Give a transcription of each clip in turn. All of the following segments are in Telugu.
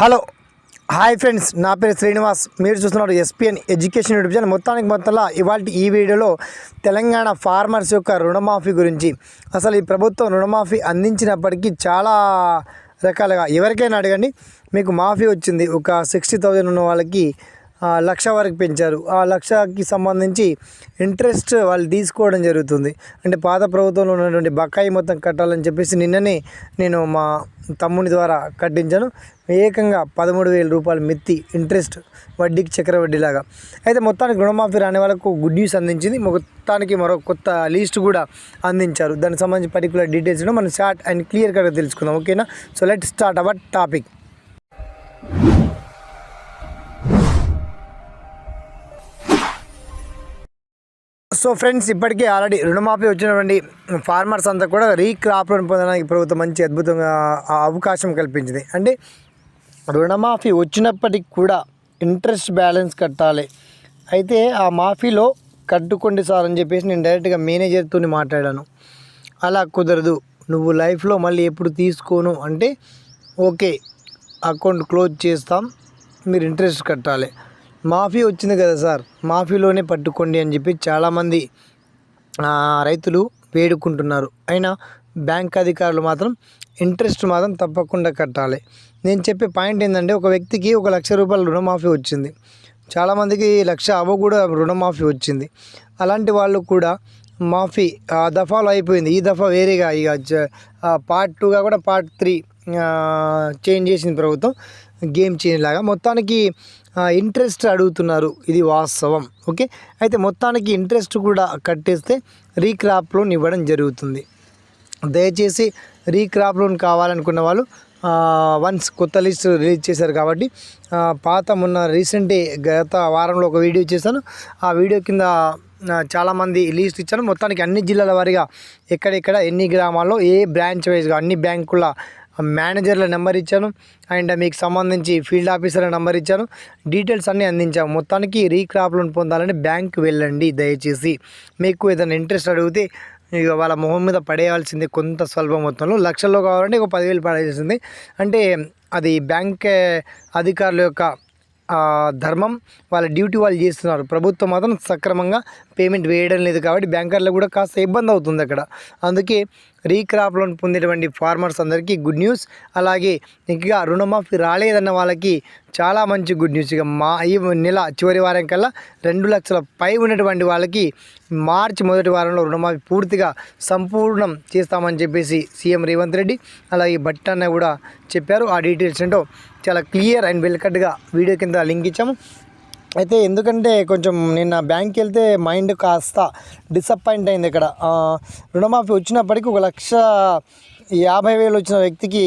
హలో హాయ్ ఫ్రెండ్స్ నా పేరు శ్రీనివాస్. మీరు చూస్తున్నారు ఎస్పీఎన్ ఎడ్యుకేషన్ యూట్యూబ్ ఛానల్. మొత్తానికి మొత్తంలో ఇవాళ ఈ వీడియోలో తెలంగాణ ఫార్మర్స్ యొక్క రుణమాఫీ గురించి. అసలు ఈ ప్రభుత్వం రుణమాఫీ అందించినప్పటికీ చాలా రకాలుగా ఎవరికైనా అడగండి. మీకు మాఫీ వచ్చింది ఒక సిక్స్టీ థౌజండ్ ఉన్న వాళ్ళకి లక్ష వరకు పెంచారు. ఆ లక్షకి సంబంధించి ఇంట్రెస్ట్ వాళ్ళు తీసుకోవడం జరుగుతుంది. అంటే పాత ప్రభుత్వంలో ఉన్నటువంటి బకాయి మొత్తం కట్టాలని చెప్పేసి నిన్ననే నేను మా తమ్ముని ద్వారా కట్టించాను. ఏకంగా పదమూడు వేల రూపాయలు మిత్తి ఇంట్రెస్ట్ వడ్డీకి చక్రవడ్డీలాగా. అయితే మొత్తానికి రుణమాఫీ రాని వాళ్ళకు గుడ్ న్యూస్ అందించింది. మొత్తానికి మరో కొత్త లిస్ట్ కూడా అందించారు. దానికి సంబంధించి పర్టికులర్ డీటెయిల్స్ మనం షార్ట్ అండ్ క్లియర్ కట్గా తెలుసుకుందాం. ఓకేనా? So let start our topic. So friends ఇప్పటికే ఆల్రెడీ రుణమాఫీ వచ్చినటువంటి ఫార్మర్స్ అంతా కూడా రీక్రాప్లను పొందడానికి ప్రభుత్వం మంచి అద్భుతంగా అవకాశం కల్పించింది. అంటే రుణమాఫీ వచ్చినప్పటికి కూడా ఇంట్రెస్ట్ బ్యాలెన్స్ కట్టాలి. అయితే ఆ మాఫీలో కట్టుకోండి సార్ అని చెప్పేసి నేను డైరెక్ట్గా మేనేజర్తో మాట్లాడాను. అలా కుదరదు. నువ్వు లైఫ్లో మళ్ళీ ఎప్పుడు తీసుకోను అంటే ఓకే అకౌంట్ క్లోజ్ చేస్తాం. మీరు ఇంట్రెస్ట్ కట్టాలి. మాఫీ వచ్చింది కదా సార్. మాఫీలోనే పట్టుకోండి అని చెప్పి చాలామంది రైతులు వేడుకుంటున్నారు. అయినా బ్యాంక్ అధికారులు మాత్రం ఇంట్రెస్ట్ మాత్రం తప్పకుండా కట్టాలి. నేను చెప్పే పాయింట్ ఏంటంటే ఒక వ్యక్తికి ఒక లక్ష రూపాయల రుణమాఫీ వచ్చింది. చాలామందికి లక్ష అవ్వ కూడా రుణమాఫీ వచ్చింది. అలాంటి వాళ్ళు కూడా మాఫీ ఆ దఫాలో అయిపోయింది. ఈ దఫా వేరేగా ఇక పార్ట్ టూగా కూడా పార్ట్ త్రీ చేంజ్ చేసింది ప్రభుత్వం. గేమ్ చేంజ్ లాగా. మొత్తానికి ఇంట్రెస్ట్ అడుగుతున్నారు. ఇది వాస్తవం. ఓకే? అయితే మొత్తానికి ఇంట్రెస్ట్ కూడా కట్టేస్తే రీక్రాప్ లోన్ ఇవ్వడం జరుగుతుంది. దయచేసి రీక్రాప్ లోన్ కావాలనుకున్న వాళ్ళు వన్స్ కొత్త లిస్ట్ రిలీజ్ చేశారు కాబట్టి పాత మొన్న రీసెంట్ గత వారంలో ఒక వీడియో చేశాను. ఆ వీడియో కింద చాలామంది లిస్ట్ ఇచ్చాను. మొత్తానికి అన్ని జిల్లాల వారీగా ఎక్కడెక్కడ ఎన్ని గ్రామాల్లో ఏ బ్రాంచ్ వైజ్గా అన్ని బ్యాంకుల మేనేజర్ల నెంబర్ ఇచ్చాను అండ్ మీకు సంబంధించి ఫీల్డ్ ఆఫీసర్ల నెంబర్ ఇచ్చాను. డీటెయిల్స్ అన్నీ అందించాము. మొత్తానికి రీక్రాప్ లోన్ పొందాలని బ్యాంక్ వెళ్ళండి దయచేసి. మీకు ఏదైనా ఇంట్రెస్ట్ అడిగితే ఇక వాళ్ళ మొహం మీద పడేయాల్సిందే కొంత స్వల్ప మొత్తంలో. లక్షల్లో కావాలంటే ఒక పదివేలు పడేయాల్సింది అంటే అది బ్యాంక్ అధికారుల యొక్క ధర్మం వాళ్ళ డ్యూటీ వాళ్ళు చేస్తున్నారు. ప్రభుత్వం మాత్రం సక్రమంగా పేమెంట్ వేయడం లేదు కాబట్టి బ్యాంకర్లకు కూడా కాస్త ఇబ్బంది అవుతుంది అక్కడ. అందుకే రీక్రాప్ లోన్ పొందేటువంటి ఫార్మర్స్ అందరికీ గుడ్ న్యూస్. అలాగే ఇంకా రుణమాఫీ రాలేదన్న వాళ్ళకి చాలా మంచి గుడ్ న్యూస్. ఇక మా ఈ నెల చివరి వారం కల్లా రెండు లక్షల పై ఉన్నటువంటి వాళ్ళకి మార్చి మొదటి వారంలో రుణమాఫీ పూర్తిగా సంపూర్ణం చేస్తామని చెప్పేసి సీఎం రేవంత్ రెడ్డి అలాగే భట్ అన్న కూడా చెప్పారు. ఆ డీటెయిల్స్ ఏంటో చాలా క్లియర్ అండ్ వెల్కట్గా వీడియో కింద లింక్ ఇచ్చాము. అయితే ఎందుకంటే కొంచెం నిన్న బ్యాంక్కి వెళ్తే మైండ్ కాస్త డిసప్పాయింట్ అయింది ఇక్కడ. రుణమాఫీ వచ్చినప్పటికీ ఒక లక్ష యాభై వేలు వచ్చిన వ్యక్తికి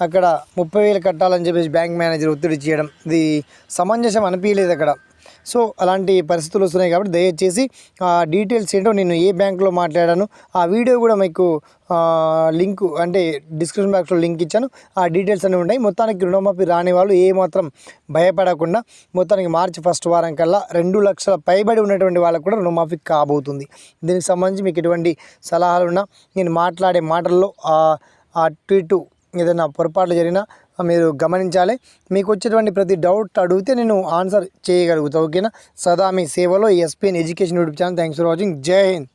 అక్కడ ముప్పై వేలు కట్టాలని చెప్పేసి బ్యాంక్ మేనేజర్ ఒత్తిడి చేయడం. ఇది సమంజసం అనిపించలేదు అక్కడ. సో అలాంటి పరిస్థితులు వస్తున్నాయి కాబట్టి దయచేసి ఆ డీటెయిల్స్ ఏంటో నేను ఏ బ్యాంకులో మాట్లాడాను ఆ వీడియో కూడా మీకు లింక్ అంటే డిస్క్రిప్షన్ బాక్స్లో లింక్ ఇచ్చాను ఆ డీటెయిల్స్ అన్నీ ఉన్నాయి. మొత్తానికి రుణమాఫీ రాని వాళ్ళు ఏమాత్రం భయపడకుండా మొత్తానికి మార్చి ఫస్ట్ వారం కల్లా రెండు లక్షల పైబడి ఉన్నటువంటి వాళ్ళకు కూడా రుణమాఫీ కాబోతుంది. దీనికి సంబంధించి మీకు ఎటువంటి సలహాలు ఉన్నా నేను మాట్లాడే మాటల్లో ఆ- అటు ఇటు ఏదైనా పొరపాట్లు జరిగినా మీరు గమనించాలి. మీకు వచ్చేటువంటి ప్రతి డౌట్ అడిగితే నేను ఆన్సర్ చేయగలుగుతా ఓకేనా? సదా మీ సేవలో SPN education YouTube channel. Thanks for watching. జై హింద్.